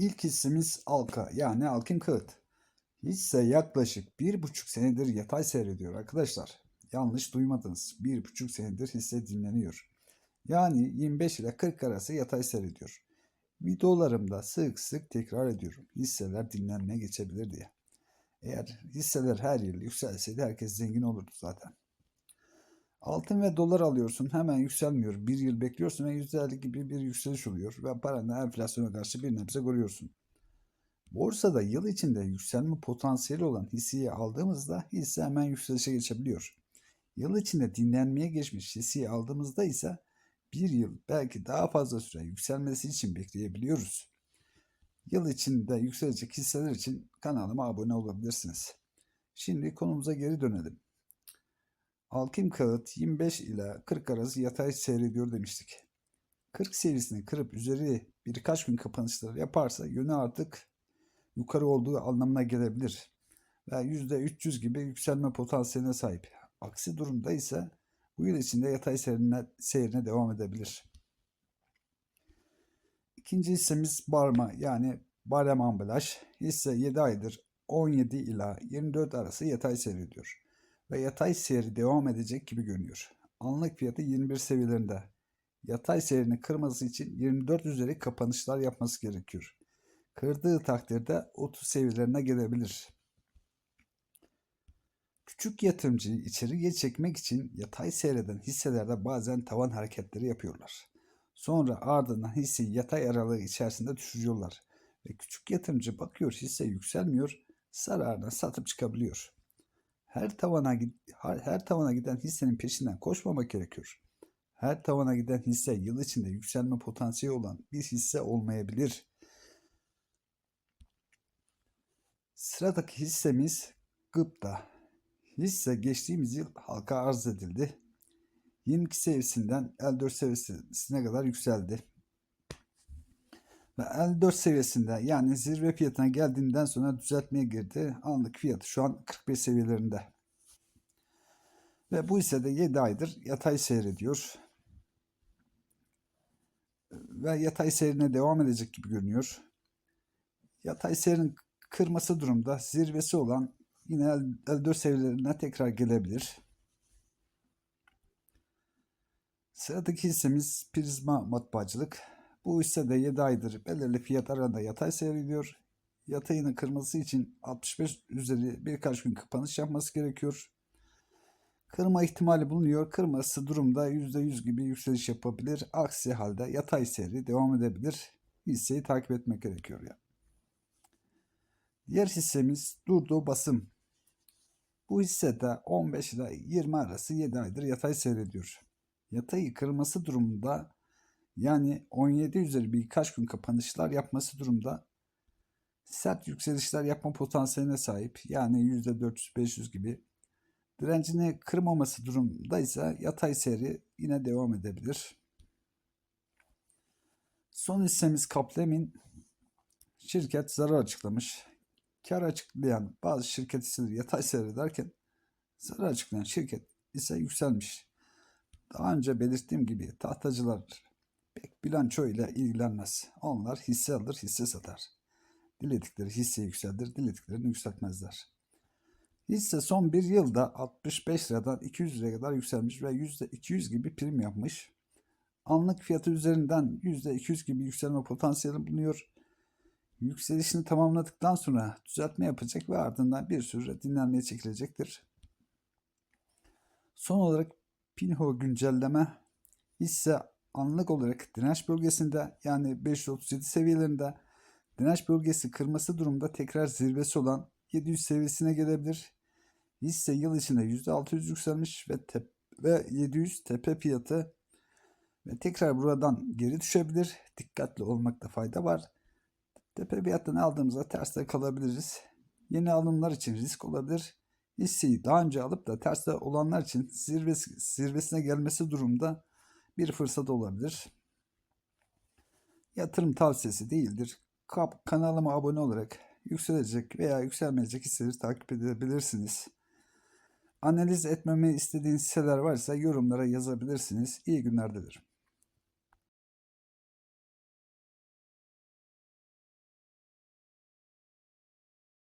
İlk hissemiz Alka yani Alkim Kağıt. Hisse yaklaşık bir buçuk senedir yatay seyrediyor arkadaşlar. Yanlış duymadınız. Bir buçuk senedir hisse dinleniyor. Yani 25 ile 40 arası yatay seyrediyor. Videolarımda sık sık tekrar ediyorum. Hisseler dinlenmeye geçebilir diye. Eğer hisseler her yıl yükselseydi herkes zengin olurdu zaten. Altın ve dolar alıyorsun hemen yükselmiyor. Bir yıl bekliyorsun ve %50 gibi bir yükseliş oluyor ve paranı enflasyona karşı bir nebze koruyorsun. Borsada yıl içinde yükselme potansiyeli olan hisseyi aldığımızda hisse hemen yükselişe geçebiliyor. Yıl içinde dinlenmeye geçmiş hisseyi aldığımızda ise bir yıl belki daha fazla süre yükselmesi için bekleyebiliyoruz. Yıl içinde yükselecek hisseler için kanalıma abone olabilirsiniz. Şimdi konumuza geri dönelim. Alkim kağıt 25 ila 40 arası yatay seyrediyor demiştik. 40 seviyesini kırıp üzeri birkaç gün kapanışları yaparsa yönü artık yukarı olduğu anlamına gelebilir. Ve %300 gibi yükselme potansiyeline sahip. Aksi durumda ise bu yıl içinde yatay seyrine, seyrine devam edebilir. İkinci hissemiz Barma yani Barem Ambalaj. Hisse 7 aydır 17 ila 24 arası yatay seyrediyor ve yatay seyri devam edecek gibi görünüyor. Anlık fiyatı 21 seviyelerinde. Yatay seyrini kırması için 24 üzeri kapanışlar yapması gerekiyor. Kırdığı takdirde 30 seviyelerine gelebilir. Küçük yatırımcıyı içeriye çekmek için yatay seyreden hisselerde bazen tavan hareketleri yapıyorlar. Sonra ardından hisseyi yatay aralığı içerisinde düşürüyorlar. Ve küçük yatırımcı bakıyor hisse yükselmiyor, zararına satıp çıkabiliyor her tavana her tavana giden hissenin peşinden koşmamak gerekiyor. Her tavana giden hisse yıl içinde yükselme potansiyeli olan bir hisse olmayabilir. Sıradaki hissemiz Gıpta. Hisse geçtiğimiz yıl halka arz edildi. 22 seviyesinden 54 seviyesine kadar yükseldi. Ve 54 seviyesinde yani zirve fiyatına geldiğinden sonra düzeltmeye girdi. Anlık fiyatı şu an 45 seviyelerinde. Ve bu ise de 7 aydır yatay seyrediyor. Ve yatay seyrine devam edecek gibi görünüyor. Yatay seyrin kırması durumda zirvesi olan yine 54 seviyelerine tekrar gelebilir. Sıradaki hissemiz Prizma Matbaacılık. Bu hisse de 7 aydır belirli fiyat arasında yatay seyrediyor. Yatayını kırması için 65 üzeri birkaç gün kapanış yapması gerekiyor. Kırma ihtimali bulunuyor. Kırması durumda %100 gibi yükseliş yapabilir. Aksi halde yatay seyri devam edebilir. Hisseyi takip etmek gerekiyor yani. Diğer hissemiz Durdu Basım. Bu hisse de 15 ile 20 arası 7 aydır yatay seyrediyor. Yatayı kırması durumunda yani 17 üzeri birkaç gün kapanışlar yapması durumda sert yükselişler yapma potansiyeline sahip. Yani %400-500 gibi. Direncini kırmaması durumda ise yatay seyri yine devam edebilir. Son hissemiz Kaplem'in şirket zarar açıklamış. Kar açıklayan bazı şirket hisseleri yatay seyrederken zarar açıklayan şirket ise yükselmiş. Daha önce belirttiğim gibi tahtacılar pek bilanço ile ilgilenmez. Onlar hisse alır, hisse satar. Diledikleri hisse yükseldir, dilediklerini yükseltmezler. Hisse son bir yılda 65 liradan 200 liraya kadar yükselmiş ve %200 gibi prim yapmış. Anlık fiyatı üzerinden %200 gibi yükselme potansiyeli bulunuyor. Yükselişini tamamladıktan sonra düzeltme yapacak ve ardından bir süre dinlenmeye çekilecektir. Son olarak Pinho güncelleme hisse anlık olarak direnç bölgesinde yani 537 seviyelerinde direnç bölgesi kırması durumda tekrar zirvesi olan 700 seviyesine gelebilir. Hisse yıl içinde %600 yükselmiş ve, tep ve 700 tepe fiyatı ve tekrar buradan geri düşebilir. Dikkatli olmakta fayda var. Tepe fiyattan aldığımızda terste kalabiliriz. Yeni alımlar için risk olabilir. Hisseyi daha önce alıp da terste olanlar için zirvesi, zirvesine gelmesi durumda bir fırsat olabilir. Yatırım tavsiyesi değildir. Kap kanalıma abone olarak yükselecek veya yükselmeyecek hisseleri takip edebilirsiniz. Analiz etmemi istediğiniz hisseler varsa yorumlara yazabilirsiniz. İyi günler dilerim.